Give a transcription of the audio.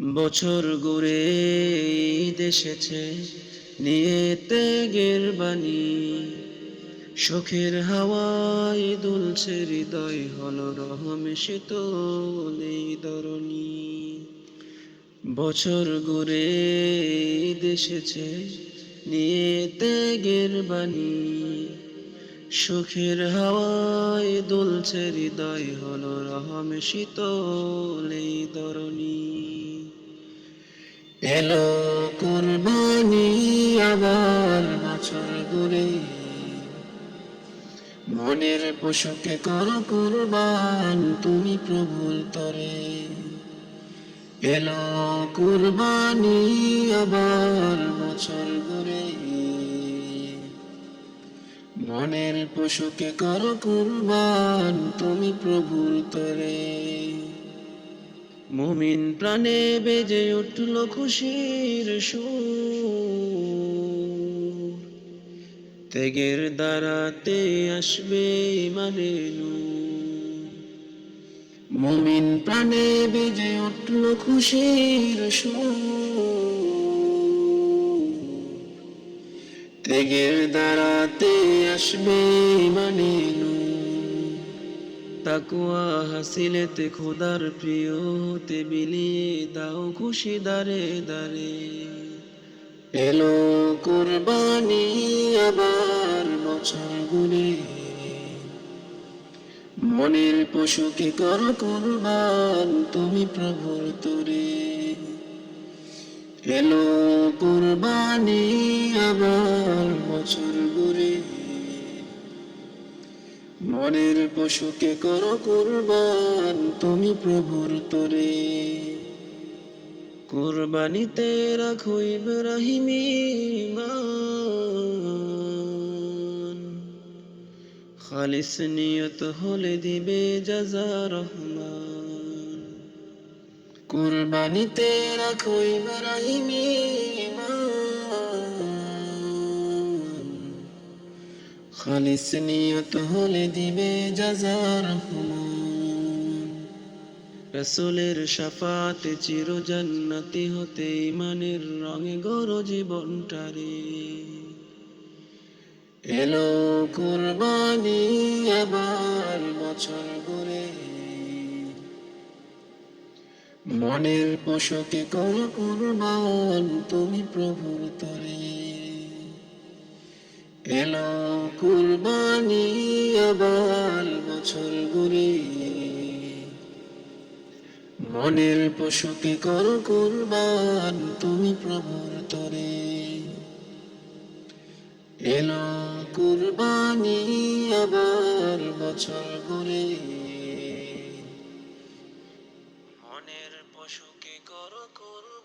বছর ঘুরে দেশেছে নিয়ে ত্যাগের বাণী শোকের হাওয়ায় দুলছে হৃদয় হল রহমে শীতল বছর ঘুরে দেশেছে নিয়ে ত্যাগের বাণী সুখের হাওয়ায় দুলছে হৃদয় হল রহমে শীতল ধরণী এলো কুরবানি আবার বছর ঘুরে মনের পশুকে কর কুরবান, তুমি প্রভুর তরে। এলো কুরবানি আবার বছর ঘুরে মনের পশুকে কর কুরবান, তুমি প্রভুর তরে। মুমিন প্রাণে বেজে উঠল খুশির সুর। ত্যাগের দ্বারাতে আসবে মানে মুমিন প্রাণে বেজে উঠল খুশির সুর। ত্যাগের দ্বারাতে আসবে মানে তাকুয়া হাসিলেতে খোদার প্রিয়, হতে বিলিয়ে দাও খুশি দারে দারে। এলো কুরবানি আবার বছর গুনে মনের পশুকে কর কুরবান তুমি প্রভুর তোরে। এলো কুরবানি আবার বছর মনের পশুকে কর কুরবান, তুমি প্রভুর তোরে। কুরবানিতে রাখো ইব্রাহিমি খালিস নিয়ত হলে দিবে জাজা রহমান। কুরবানিতে রাখো ইব্রাহিমি খালিস নিয়ত হলে দিবে জাজা রহমান রসুলের সাফাতে চির জান্নাতি হতে ইমানের রঙে গর জীবনটারে। এলো কুরবানি আবার বছর ঘুরে। মনের পশুকে কর কুরবান তুমি প্রভুর তরে। এলো কুরবানি আবার বছর ঘুরে মনের পশুকে কর কুরবান, তুমি প্রভুর তরে। এলো কুরবানি আবার বছর ঘুরে মনের পশুকে কর কুরবান